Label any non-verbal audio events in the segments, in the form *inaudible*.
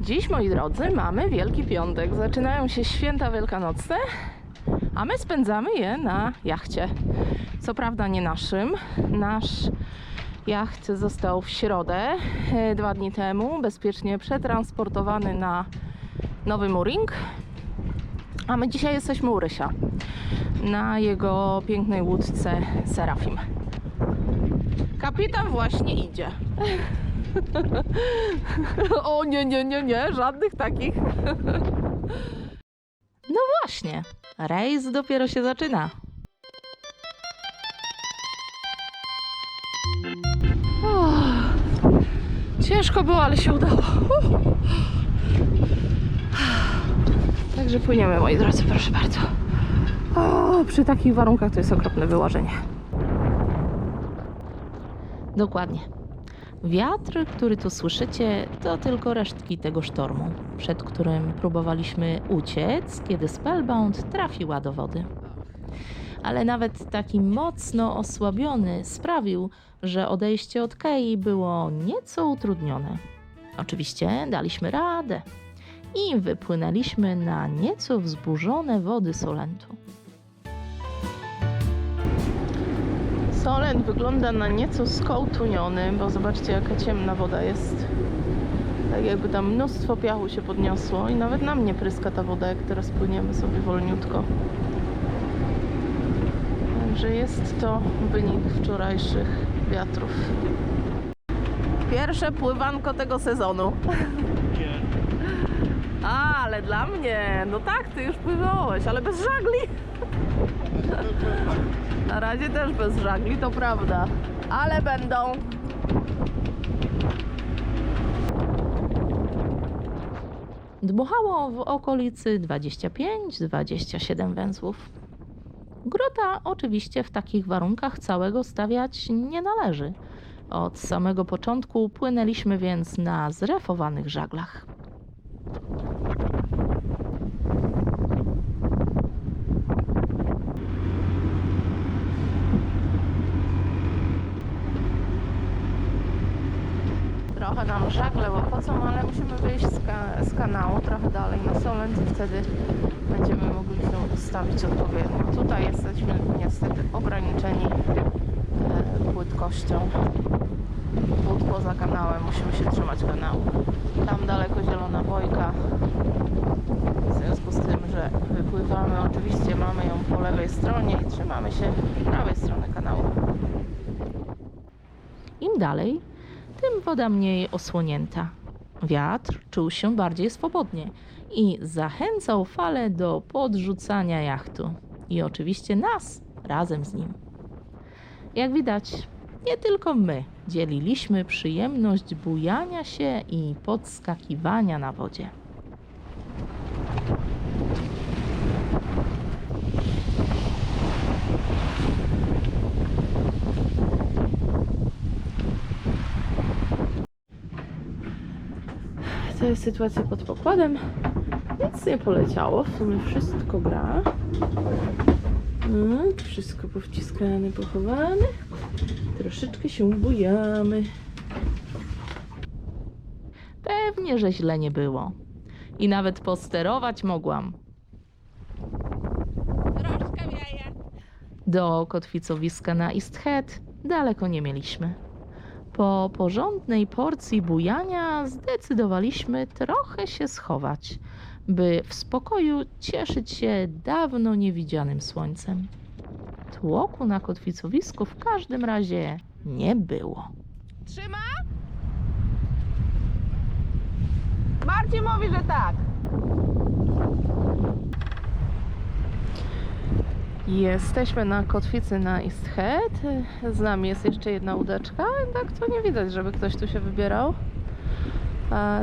Dziś, moi drodzy, mamy Wielki Piątek. Zaczynają się święta wielkanocne, a my spędzamy je na jachcie. Co prawda nie naszym. Nasz jacht został w środę, e, dwa dni temu, bezpiecznie przetransportowany na Nowy Mooring. A my dzisiaj jesteśmy u Rysia na jego pięknej łódce Serafim. Kapitan właśnie idzie. *laughs* o nie, nie, nie, nie, żadnych takich. no właśnie, rejs dopiero się zaczyna. Ciężko było, ale się udało. Także płyniemy, moi drodzy, proszę bardzo. O, przy takich warunkach to jest okropne wyłożenie. Dokładnie. Wiatr, który tu słyszycie, to tylko resztki tego sztormu, przed którym próbowaliśmy uciec, kiedy Spellbound trafiła do wody. Ale nawet taki mocno osłabiony sprawił, że odejście od Kei było nieco utrudnione. Oczywiście daliśmy radę i wypłynęliśmy na nieco wzburzone wody Solentu. Solent wygląda na nieco skołtuniony, bo zobaczcie jaka ciemna woda jest. Tak jakby tam mnóstwo piachu się podniosło i nawet na mnie pryska ta woda, jak teraz płyniemy sobie wolniutko. Także jest to wynik wczorajszych wiatrów. Pierwsze pływanko tego sezonu. A, *laughs* ale dla mnie, no tak, ty już pływałeś, ale bez żagli. Na razie też bez żagli, to prawda. Ale będą. Dmuchało w okolicy 25-27 węzłów. Grota oczywiście w takich warunkach całego stawiać nie należy. Od samego początku płynęliśmy więc na zrefowanych żaglach. Trochę nam łopocą, ale musimy wyjść z, ka- z kanału trochę dalej na Solent i wtedy będziemy mogli się ustawić odpowiednio. Tutaj jesteśmy niestety ograniczeni e, płytkością wód poza kanałem. Musimy się trzymać kanału. Tam daleko zielona bojka. W związku z tym, że wypływamy, oczywiście mamy ją po lewej stronie i trzymamy się prawej strony kanału. Im dalej, tym woda mniej osłonięta. Wiatr czuł się bardziej swobodnie i zachęcał falę do podrzucania jachtu. I oczywiście nas razem z nim. Jak widać, nie tylko my dzieliliśmy przyjemność bujania się i podskakiwania na wodzie. To jest sytuacja pod pokładem. Nic nie poleciało, w sumie wszystko gra. No, wszystko powciskane, pochowane. Troszeczkę się bujamy. Pewnie, że źle nie było. I nawet posterować mogłam. Do kotwicowiska na East Head daleko nie mieliśmy. Po porządnej porcji bujania zdecydowaliśmy trochę się schować, by w spokoju cieszyć się dawno niewidzianym słońcem. Tłoku na kotwicowisku w każdym razie nie było. Trzyma? Marcin mówi, że tak. Jesteśmy na kotwicy na East Head. Z nami jest jeszcze jedna łódeczka. Tak to nie widać, żeby ktoś tu się wybierał.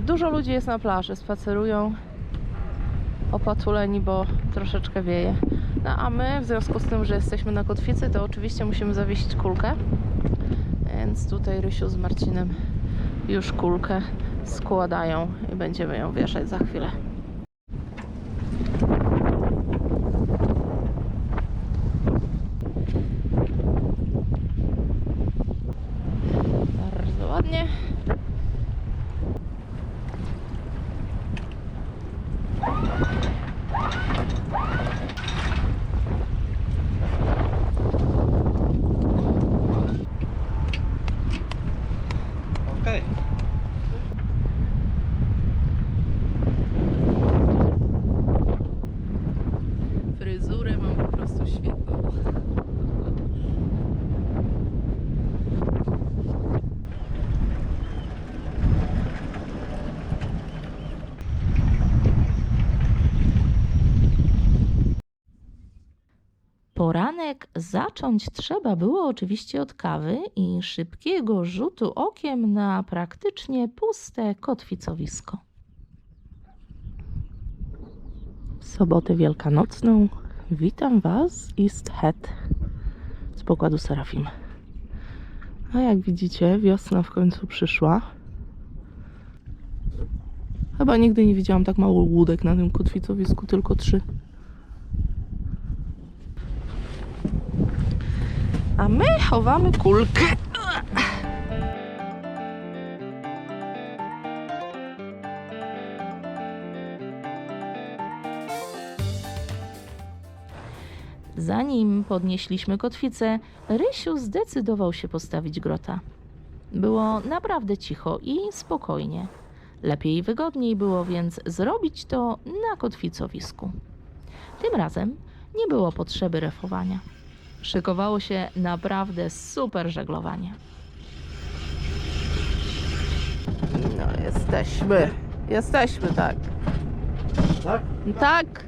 Dużo ludzi jest na plaży, spacerują opatuleni, bo troszeczkę wieje. No a my, w związku z tym, że jesteśmy na kotwicy, to oczywiście musimy zawiesić kulkę. Więc tutaj Rysiu z Marcinem już kulkę składają i będziemy ją wieszać za chwilę. Bardzo Poranek zacząć trzeba było oczywiście od kawy i szybkiego rzutu okiem na praktycznie puste kotwicowisko. W sobotę wielkanocną witam Was z East Head z pokładu Serafim. A jak widzicie, wiosna w końcu przyszła. Chyba nigdy nie widziałam tak mało łódek na tym kotwicowisku, tylko trzy. A my chowamy kulkę. Zanim podnieśliśmy kotwicę, Rysiu zdecydował się postawić grota. Było naprawdę cicho i spokojnie. Lepiej i wygodniej było więc zrobić to na kotwicowisku. Tym razem nie było potrzeby refowania. Szykowało się naprawdę super żeglowanie. No, jesteśmy. Jesteśmy, tak. Tak? Tak.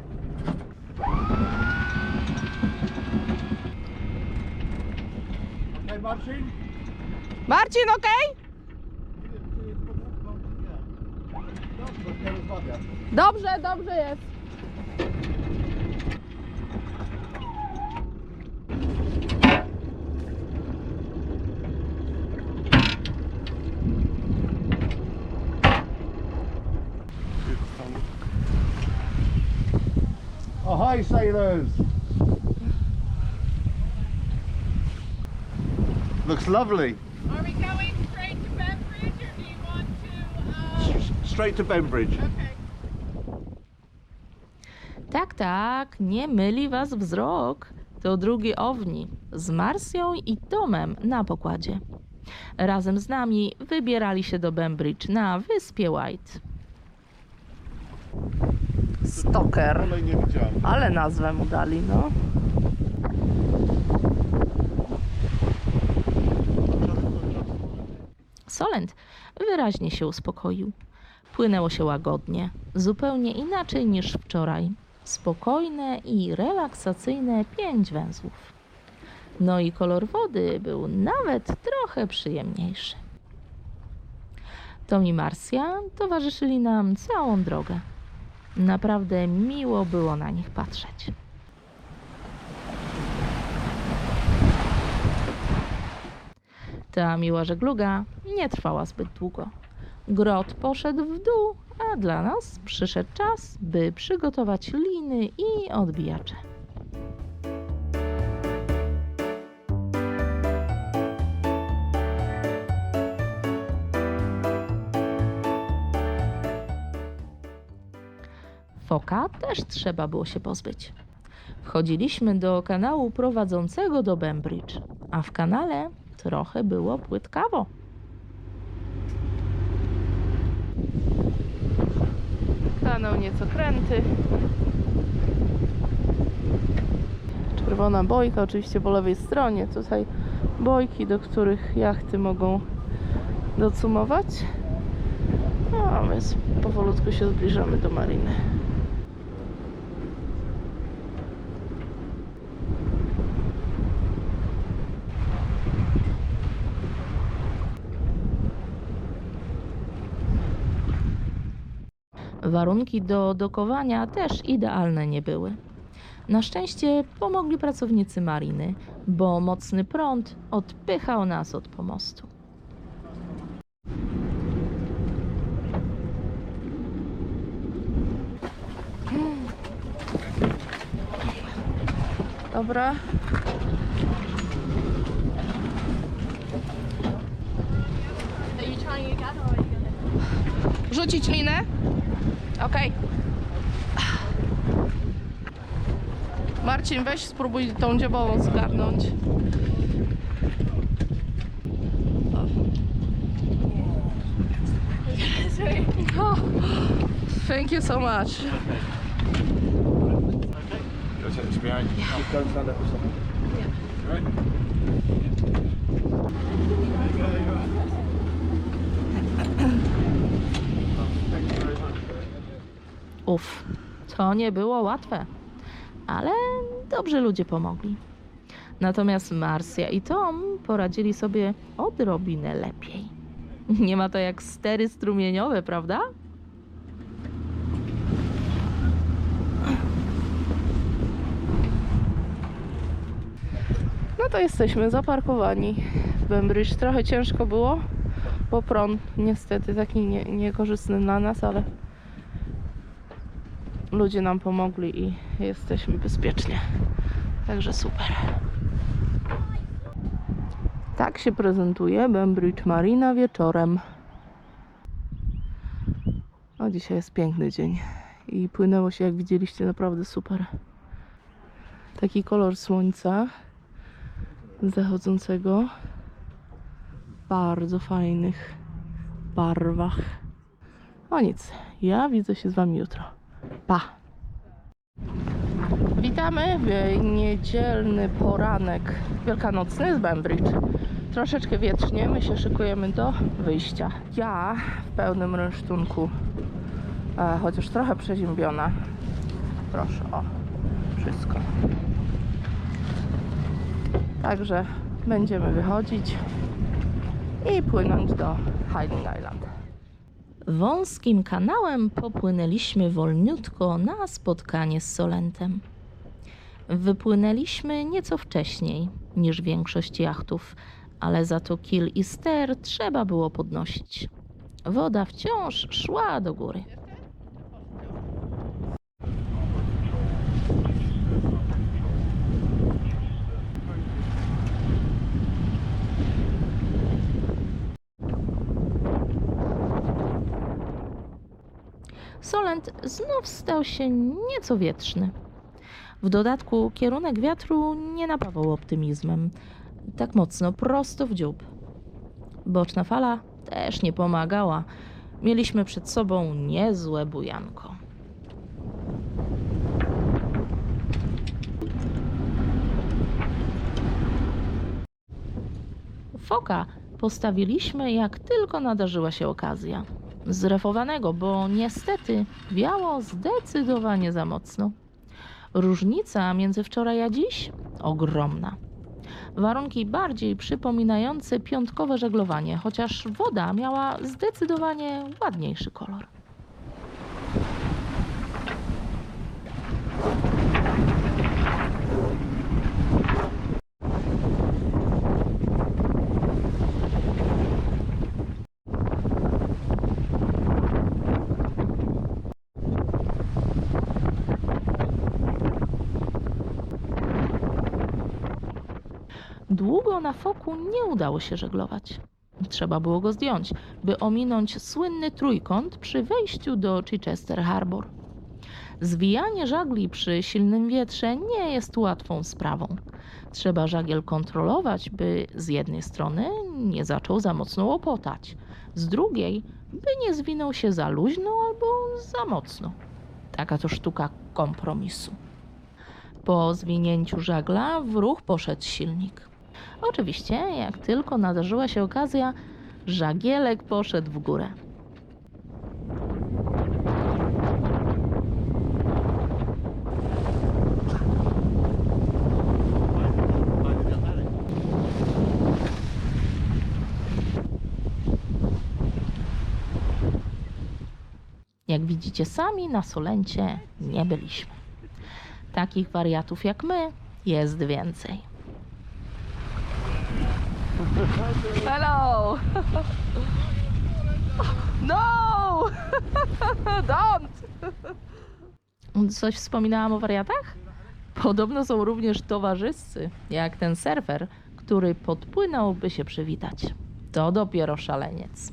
Okej, Marcin? Marcin, okej? Dobrze, nie rozmawiam. Dobrze, dobrze jest. Hi, sailors. Looks lovely. Are we going straight to Bembridge or do you want to? Uh, straight to Bembridge. okay. Tak, tak, nie myli was wzrok. To drugi owni z Marsją i Tomem na pokładzie. Razem z nami wybierali się do Bembridge na wyspie White. Stoker. Ale nie widziałem. Ale nazwę mu dali, no. Solent wyraźnie się uspokoił. Płynęło się łagodnie, zupełnie inaczej niż wczoraj. Spokojne i relaksacyjne pięć węzłów. No i kolor wody był nawet trochę przyjemniejszy. Tom i Marsja towarzyszyli nam całą drogę. Naprawdę miło było na nich patrzeć. Ta miła żegluga nie trwała zbyt długo. Grot poszedł w dół, a dla nas przyszedł czas, by przygotować liny i odbijacze. Foka też trzeba było się pozbyć. Wchodziliśmy do kanału prowadzącego do Bembridge, a w kanale trochę było płytkawo. Kanał nieco kręty. Czerwona bojka, oczywiście po lewej stronie. Tutaj bojki, do których jachty mogą documować. No, a z- powolutku się zbliżamy do mariny. Warunki do dokowania też idealne nie były. Na szczęście pomogli pracownicy mariny, bo mocny prąd odpychał nas od pomostu. Dobra. Rzucić linę? Okej. Marcin, weź spróbuj tą dziobową zgarnąć. O. Thank you so much. For something. Right? To nie było łatwe, ale dobrze ludzie pomogli. Natomiast Marsja i Tom poradzili sobie odrobinę lepiej. *laughs* Nie ma to jak stery strumieniowe, prawda? No to jesteśmy zaparkowani w Bembridge. Trochę ciężko było, bo prąd niestety taki nie, niekorzystny dla nas, ale ludzie nam pomogli i jesteśmy bezpiecznie. Także super. Tak się prezentuje Bembridge Marina wieczorem. O, dzisiaj jest piękny dzień i płynęło się, jak widzieliście, naprawdę super. Taki kolor słońca zachodzącego w bardzo fajnych barwach. O nic, ja widzę się z Wami jutro. Pa! Witamy w niedzielny poranek wielkanocny z Bembridge. Troszeczkę wietrznie, my się szykujemy do wyjścia. Ja w pełnym rynsztunku, e, chociaż trochę przeziębiona. Proszę, o, wszystko. Także będziemy wychodzić i płynąć do Hiding Island. Wąskim kanałem popłynęliśmy wolniutko na spotkanie z Solentem. Wypłynęliśmy nieco wcześniej niż większość jachtów, ale za to kil i ster trzeba było podnosić. Woda wciąż szła do góry. Solent znów stał się nieco wietrzny. W dodatku kierunek wiatru nie napawał optymizmem. Tak mocno prosto w dziób. Boczna fala też nie pomagała. Mieliśmy przed sobą niezłe bujanko. Foka postawiliśmy jak tylko nadarzyła się okazja. Zrefowanego, bo niestety wiało zdecydowanie za mocno. Różnica między wczoraj a dziś ogromna. Warunki bardziej przypominające piątkowe żeglowanie, chociaż woda miała zdecydowanie ładniejszy kolor. Długo na foku nie udało się żeglować. Trzeba było go zdjąć, by ominąć słynny trójkąt przy wejściu do Chichester Harbor. Zwijanie żagli przy silnym wietrze nie jest łatwą sprawą. Trzeba żagiel kontrolować, by z jednej strony nie zaczął za mocno łopotać, z drugiej, by nie zwinął się za luźno albo za mocno. Taka to sztuka kompromisu. Po zwinięciu żagla w ruch poszedł silnik. Oczywiście, jak tylko nadarzyła się okazja, żagielek poszedł w górę. Jak widzicie sami, na Solencie nie byliśmy. Takich wariatów jak my jest więcej. Hello! No! Don't! Coś wspominałam o wariatach? Podobno są również towarzyscy, jak ten surfer, który podpłynął, by się przywitać. To dopiero szaleniec.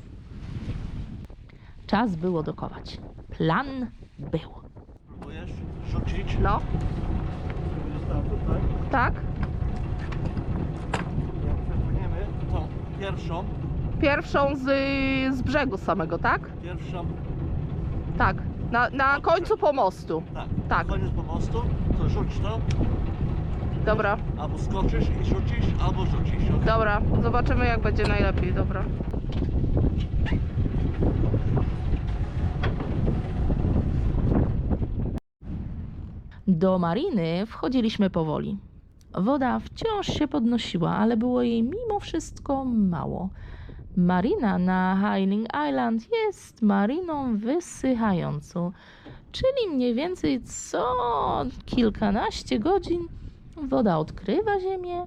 Czas było dokować. Plan był. Próbujesz rzucić? No, tak. Jak przepłyniemy tą pierwszą, Pierwszą z, z brzegu samego, tak? pierwszą, Tak. Na, na końcu pomostu. tak, Tak. koniec pomostu, to rzuć to, Dobra, albo skoczysz i rzucisz, albo rzucisz. ok? dobra. Zobaczymy jak będzie najlepiej, dobra. Do mariny wchodziliśmy powoli. Woda wciąż się podnosiła, ale było jej mimo wszystko mało. Marina na Highling Island jest mariną wysychającą, czyli mniej więcej co kilkanaście godzin woda odkrywa ziemię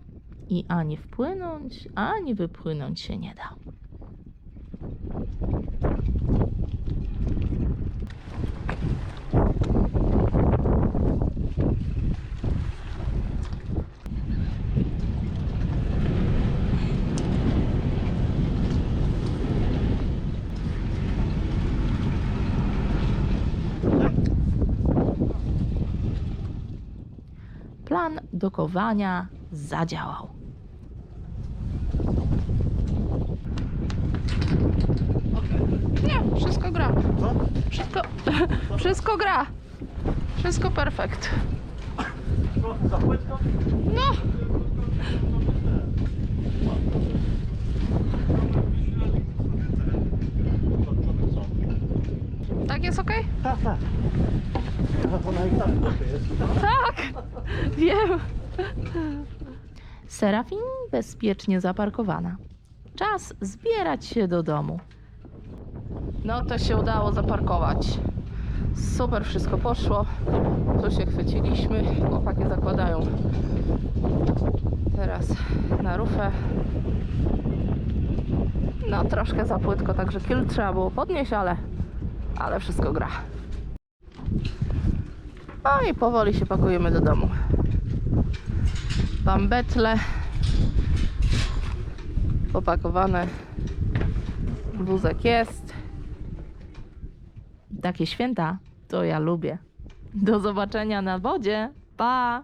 i ani wpłynąć, ani wypłynąć się nie da. Plan dokowania zadziałał. Nie, wszystko gra. Co? Wszystko, *laughs* wszystko gra. Wszystko perfekt. Płytko? No, tak jest okej? Tak, tak. Ona i tak trochę jest. Tak, wiem. Serafin bezpiecznie zaparkowana. Czas zbierać się do domu. No to się udało zaparkować. Super wszystko poszło. Tu się chwyciliśmy. Chłopaki zakładają teraz na rufę. No troszkę za płytko, także kil trzeba było podnieść, ale, ale wszystko gra. No i powoli się pakujemy do domu. Bambetle popakowane. Wózek jest. Takie święta to ja lubię. Do zobaczenia na wodzie. Pa!